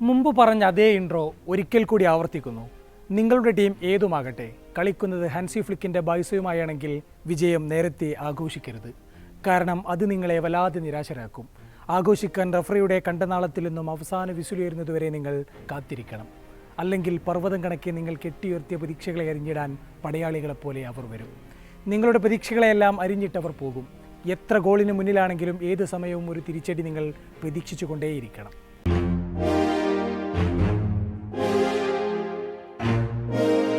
മുമ്പ് പറഞ്ഞ അതേ ഇൻട്രോ ഒരിക്കൽ കൂടി ആവർത്തിക്കുന്നു. നിങ്ങളുടെ ടീം ഏതുമാകട്ടെ കളിക്കുന്നത് ഹാൻസി ഫ്ലിക്കിന്റെ ബൈസയുമായാണെങ്കിൽ വിജയം നേരത്തെ ആഘോഷിക്കരുത്. കാരണം അത് നിങ്ങളെ വല്ലാതെ നിരാശരാക്കും. ആഘോഷിക്കാൻ റഫറിയുടെ കണ്ടനാളത്തിൽ നിന്നും അവസാന വിസുലുയരുന്നതുവരെ നിങ്ങൾ കാത്തിരിക്കണം. അല്ലെങ്കിൽ പർവതം കണക്കെ നിങ്ങൾ കെട്ടിയുയർത്തിയ പ്രതീക്ഷകളെ അരിഞ്ഞിടാൻ പടയാളികളെപ്പോലെ അവർ വരും. നിങ്ങളുടെ പ്രതീക്ഷകളെയെല്ലാം അരിഞ്ഞിട്ടവർ പോകും. എത്ര ഗോളിന് മുന്നിലാണെങ്കിലും ഏത് സമയവും ഒരു തിരിച്ചടി നിങ്ങൾ പ്രതീക്ഷിച്ചുകൊണ്ടേയിരിക്കണം.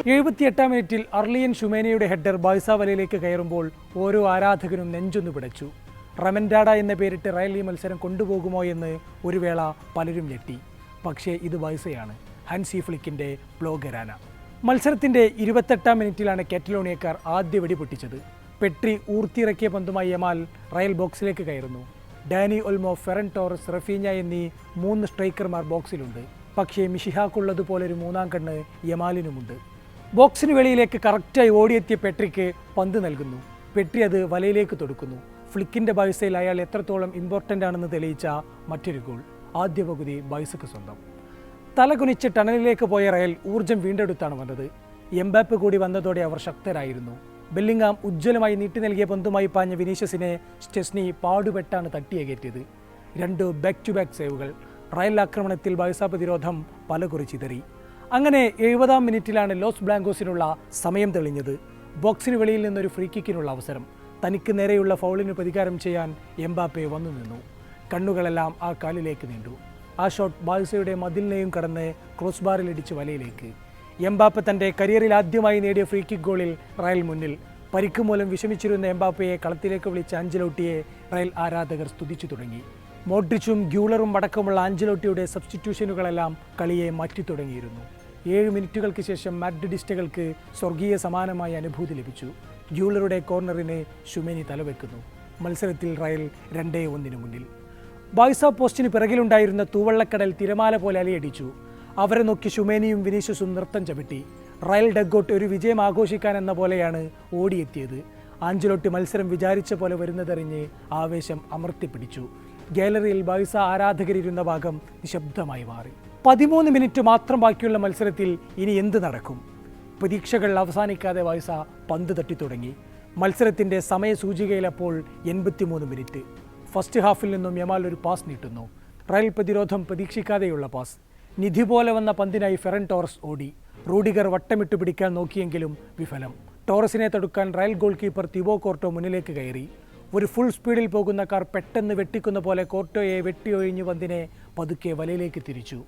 എഴുപത്തിയെട്ടാം മിനിറ്റിൽ അർലിയൻ ഷുമേനയുടെ ഹെഡർ ബായുസാവലയിലേക്ക് കയറുമ്പോൾ ഓരോ ആരാധകനും നെഞ്ചൊന്നു പിടച്ചു. റമൻഡാഡ എന്ന പേരിട്ട് റയൽ ഈ മത്സരം കൊണ്ടുപോകുമോ എന്ന് ഒരു വേള പലരും ഞെട്ടി. പക്ഷേ ഇത് ബായ്സയാണ് ഹൻസി ഫ്ലിക്കിന്റെ ബ്ലോഗരാന. മത്സരത്തിന്റെ ഇരുപത്തെട്ടാം മിനിറ്റിലാണ് കാറ്റലോണിയക്കാർ ആദ്യ വെടി പൊട്ടിച്ചത്. പെട്രി ഊർത്തിയിറക്കിയ പന്തുമായി യമാൽ റയൽ ബോക്സിലേക്ക് കയറുന്നു. Dani Olmo Ferran Torres Raphinha എന്നീ മൂന്ന് സ്ട്രൈക്കർമാർ ബോക്സിലുണ്ട്. പക്ഷേ മിഷിഹാക്കുള്ളതുപോലൊരു മൂന്നാം കണ്ണ് യമാലിനുമുണ്ട്. ബോക്സിന് വെളിയിലേക്ക് കറക്റ്റായി ഓടിയെത്തിയ പെട്രിക്ക് പന്ത് നൽകുന്നു. പെട്രി അത് വലയിലേക്ക് തൊടുക്കുന്നു. ഫ്ലിക്കിന്റെ ബൈസയിൽ അയാൾ എത്രത്തോളം ഇമ്പോർട്ടന്റ് ആണെന്ന് തെളിയിച്ച മറ്റൊരു ഗോൾ. ആദ്യ പകുതി ബൈസക്ക് സ്വന്തം. തലകുനിച്ച് ടണലിലേക്ക് പോയ റയൽ ഊർജം വീണ്ടെടുത്താണ് വന്നത്. എംബാപ്പ് കൂടി വന്നതോടെ അവർ ശക്തരായിരുന്നു. ബെല്ലിങ്ങാം ഉജ്ജ്വലമായി നീട്ടി നൽകിയ പന്തുമായി പാഞ്ഞ വിനീഷ്യസിനെ സ്റ്റെസ്നി പാടുപെട്ടാണ് തട്ടിയകറ്റിയത് രണ്ട് ബാക്ക് ടു ബാക്ക് സേവുകൾ റയൽ ആക്രമണത്തിൽ ബൈസ പ്രതിരോധം പല ചിതറി. അങ്ങനെ എഴുപതാം മിനിറ്റിലാണ് ലോസ് ബ്ലാങ്കോസിനുള്ള സമയം തെളിഞ്ഞത്. ബോക്സിന് വെളിയിൽ നിന്നൊരു ഫ്രീ കിക്കിനുള്ള അവസരം. തനിക്ക് നേരെയുള്ള ഫൗളിന് പ്രതികാരം ചെയ്യാൻ എംബാപ്പെ വന്നു നിന്നു. കണ്ണുകളെല്ലാം ആ കാലിലേക്ക് നീണ്ടു. ആ ഷോട്ട് ബാൽസയുടെ മതിലിനെയും കടന്ന് ക്രോസ് ബാറിൽ ഇടിച്ച് വലയിലേക്ക്. എംബാപ്പ തന്റെ കരിയറിൽ ആദ്യമായി നേടിയ ഫ്രീ കിക്ക് ഗോളിൽ റയൽ മുന്നിൽ. പരിക്ക് മൂലം വിഷമിച്ചിരുന്ന എംബാപ്പയെ കളത്തിലേക്ക് വിളിച്ച അഞ്ചലോട്ടിയെ റയൽ ആരാധകർ സ്തുതിച്ചു തുടങ്ങി. മോഡ്രിച്ചും ഗ്യൂളറും അടക്കമുള്ള ആഞ്ചലോട്ടിയുടെ സബ്സ്റ്റിറ്റ്യൂഷനുകളെല്ലാം കളിയെ മാറ്റി തുടങ്ങിയിരുന്നു ഏഴ് മിനിറ്റുകൾക്ക് ശേഷം മാഡ്രിഡിസ്റ്റുകൾക്ക് സ്വർഗീയ സമാനമായ അനുഭൂതി ലഭിച്ചു. ജൂളറുടെ കോർണറിനെ ഷുമേനി തലവെക്കുന്നു. മത്സരത്തിൽ റയൽ രണ്ടേ ഒന്നിന് മുന്നിൽ. ബോയ്സ പോസ്റ്റിന് പിറകിലുണ്ടായിരുന്ന തൂവള്ളക്കടൽ തിരമാല പോലെ അലയടിച്ചു. അവരെ നോക്കി ഷുമേനിയും വിനീഷ്യസും നൃത്തം ചവിട്ടി. റയൽ ഡഗോട്ട് ഒരു വിജയം ആഘോഷിക്കാൻ എന്ന പോലെയാണ് ഓടിയെത്തിയത്. ആഞ്ചലോട്ടി മത്സരം വിചാരിച്ച പോലെ വരുന്നതറിഞ്ഞ് ആവേശം അമർത്തിപ്പിടിച്ചു. ഗാലറിയിൽ ബായ്സ ആരാധകരിരുന്ന ഭാഗം നിശബ്ദമായി മാറി. പതിമൂന്ന് മിനിറ്റ് മാത്രം ബാക്കിയുള്ള മത്സരത്തിൽ ഇനി എന്ത് നടക്കും? പ്രതീക്ഷകൾ അവസാനിക്കാതെ വയസ്സ പന്ത് തട്ടി തുടങ്ങി മത്സരത്തിന്റെ സമയസൂചികയിലപ്പോൾ എൺപത്തിമൂന്ന് മിനിറ്റ്. ഫസ്റ്റ് ഹാഫിൽ നിന്നും യമാൽ ഒരു പാസ് നീട്ടുന്നു. റയൽ പ്രതിരോധം പ്രതീക്ഷിക്കാതെയുള്ള പാസ്. നിധി പോലെ വന്ന പന്തിനായി ഫെറൻ ടോറസ് ഓടി. റൂഡിഗർ വട്ടമിട്ട് പിടിക്കാൻ നോക്കിയെങ്കിലും വിഫലം. ടോറസിനെ തടുക്കാൻ Real goalkeeper Thibaut Courtois മുന്നിലേക്ക് കയറി. ഒരു ഫുൾ സ്പീഡിൽ പോകുന്ന കാർ പെട്ടെന്ന് വെട്ടിക്കുന്ന പോലെ കോർട്ടോയെ വെട്ടിയൊഴിഞ്ഞ് പന്തിനെ പതുക്കെ വലയിലേക്ക് തിരിച്ചു.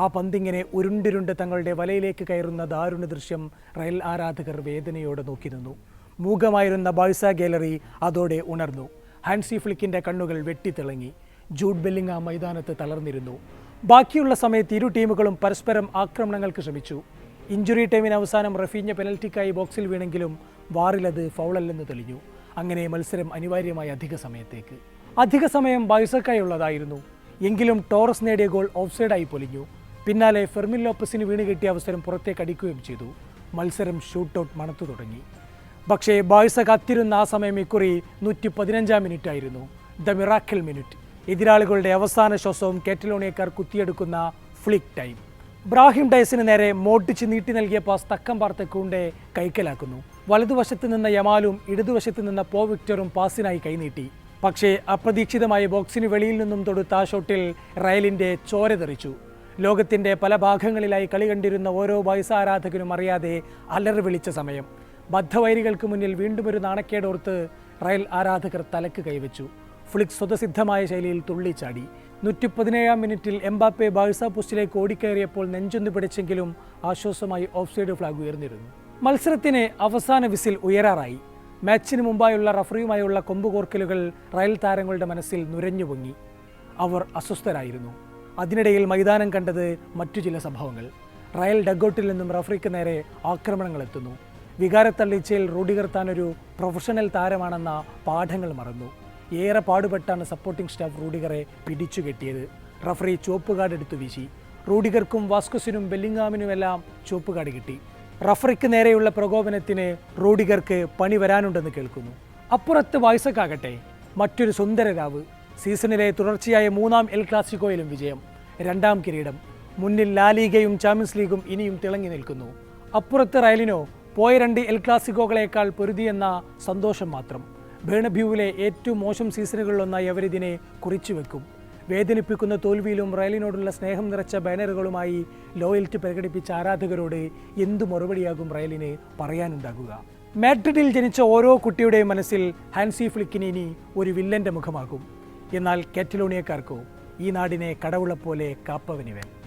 ആ പന്തിങ്ങനെ ഉരുണ്ടിരുണ്ട് തങ്ങളുടെ വലയിലേക്ക് കയറുന്ന ദാരുണ ദൃശ്യം റയൽ ആരാധകർ വേദനയോടെ നോക്കി നിന്നു. മൂകമായിരുന്ന ബാഴ്സ ഗാലറി അതോടെ ഉണർന്നു. ഹാൻസി ഫ്ലിക്കിന്റെ കണ്ണുകൾ വെട്ടിത്തിളങ്ങി. ജൂഡ് ബെല്ലിംഗ് ആ മൈതാനത്ത് തളർന്നിരുന്നു. ബാക്കിയുള്ള സമയത്ത് ഇരു ടീമുകളും പരസ്പരം ആക്രമണങ്ങൾക്ക് ശ്രമിച്ചു. ഇഞ്ചുറി ടൈമിന് അവസാനം റഫീഞ്ഞ പെനൽറ്റിക്കായി ബോക്സിൽ വീണെങ്കിലും വാറിലത് ഫൗളല്ലെന്ന് തെളിഞ്ഞു. അങ്ങനെ മത്സരം അനിവാര്യമായ അധിക സമയത്തേക്ക്. അധിക സമയം ബാഴ്സക്കായുള്ളതായിരുന്നു. എങ്കിലും ടോറസ് നേടിയ ഗോൾ ഓഫ്സൈഡായി പൊലിഞ്ഞു. പിന്നാലെ ഫെർമിൻ ലോപ്പസിന് വീണ് കിട്ടിയ അവസരം പുറത്തേക്ക് അടിക്കുകയും ചെയ്തു. മത്സരം ഷൂട്ടൗട്ട് മണത്തു തുടങ്ങി. പക്ഷേ ബായ്സ കത്തിരുന്ന ആ സമയം ഇക്കുറി നൂറ്റി പതിനഞ്ചാം മിനിറ്റ് ആയിരുന്നു ദ മിറാക്കിൾ മിനിറ്റ് എതിരാളികളുടെ അവസാന ശ്വാസവും കാറ്റലോണിയക്കാർ കുത്തിയെടുക്കുന്ന ഫ്ലിക് ടൈം ബ്രാഹിം ഡയസിന് നേരെ മോട്ടിച്ച് നീട്ടി നൽകിയ പാസ് തക്കം പാർത്ത കൂണ്ടെ കൈക്കലാക്കുന്നു. വലതുവശത്ത് നിന്ന യമാലും ഇടതുവശത്ത് നിന്ന പോ വിക്ടറും പാസിനായി കൈനീട്ടി. പക്ഷേ അപ്രതീക്ഷിതമായി ബോക്സിന് വെളിയിൽ നിന്നും തൊടുത്ത ആ ഷോട്ടിൽ റയലിന്റെ ചോര തെറിച്ചു. ലോകത്തിന്റെ പല ഭാഗങ്ങളിലായി കളി കണ്ടിരുന്ന ഓരോ വയസ്സാരാധകനും അറിയാതെ അലറി വിളിച്ച സമയം. ബദ്ധവൈരികൾക്ക് മുന്നിൽ വീണ്ടും ഒരു നാണക്കേടോർത്ത് റയൽ ആരാധകർ തലക്ക് കൈവച്ചു. ഫ്ലിക്സ് സ്വതസിദ്ധമായ ശൈലിയിൽ തുള്ളിച്ചാടി. നൂറ്റി പതിനേഴാം മിനിറ്റിൽ എംബാപ്പെ ബാഴ്സ പോസ്റ്റിലേക്ക് ഓടിക്കയറിയപ്പോൾ നെഞ്ചൊന്ന് പിടിച്ചെങ്കിലും ആശ്വാസമായി ഓഫ്സൈഡ് ഫ്ലാഗ് ഉയർന്നിരുന്നു. മത്സരത്തിന് അവസാന വിസിൽ ഉയരാറായി. മാച്ചിന് മുമ്പായുള്ള റഫറിയുമായുള്ള കൊമ്പുകോർക്കലുകൾ റയൽ താരങ്ങളുടെ മനസ്സിൽ നുരഞ്ഞു പൊങ്ങി അവർ അസ്വസ്ഥരായിരുന്നു. അതിനിടയിൽ മൈതാനം കണ്ടത് മറ്റു ചില സംഭവങ്ങൾ. റയൽ ഡഗ്ഔട്ടിൽ നിന്നും റഫറിക്ക് നേരെ ആക്രമണങ്ങൾ എത്തുന്നു. വികാരത്തള്ളിച്ചയിൽ റൂഡിഗർ താൻ ഒരു പ്രൊഫഷണൽ താരമാണെന്ന പാഠങ്ങൾ മറന്നു. ഏറെ പാടുപെട്ടാണ് സപ്പോർട്ടിംഗ് സ്റ്റാഫ് റൂഡിഗറെ പിടിച്ചു കെട്ടിയത്. റഫറി ചുവപ്പ് കാർഡ് എടുത്തു വീശി. റൂഡിഗർക്കും വാസ്കുസിനും ബെല്ലിങ്ങാമിനുമെല്ലാം ചുവപ്പ് കാർഡ് കിട്ടി. റഫറിക്ക് നേരെയുള്ള പ്രകോപനത്തിന് റൂഡിഗർക്ക് പണി വരാനുണ്ടെന്ന് കേൾക്കുന്നു. അപ്പുറത്ത് വായ്സക്കാകട്ടെ മറ്റൊരു സുന്ദര രാവ് സീസണിലെ തുടർച്ചയായ മൂന്നാം എൽ ക്ലാസിക്കോയിലും വിജയം. രണ്ടാം കിരീടം. മുന്നിൽ ലാലീഗയും ചാമ്പ്യൻസ് ലീഗും ഇനിയും തിളങ്ങി നിൽക്കുന്നു. അപ്പുറത്ത് റയലിനോ പോയ രണ്ട് എൽ ക്ലാസിക്കോകളേക്കാൾ പൊരുതിയെന്ന സന്തോഷം മാത്രം. ബേണബ്യൂവിലെ ഏറ്റവും മോശം സീസണുകളിലൊന്നായി അവരിതിനെ കുറിച്ചു വെക്കും. വേദനിപ്പിക്കുന്ന തോൽവിയിലും റയലിനോടുള്ള സ്നേഹം നിറച്ച ബാനറുകളുമായി ലോയൽറ്റി പ്രകടിപ്പിച്ച ആരാധകരോട് എന്തു മറുപടിയാകും റയലിന് പറയാനുണ്ടാകുക. മാഡ്രിഡിൽ ജനിച്ച ഓരോ കുട്ടിയുടെയും മനസ്സിൽ ഹാൻസി ഫ്ലിക്കിന് ഇനി ഒരു വില്ലന്റെ മുഖമാകും. എന്നാൽ കാറ്റലോണിയക്കാർക്കോ ഈ നാടിനെ കടവുള പോലെ കാപ്പവനിവൻ.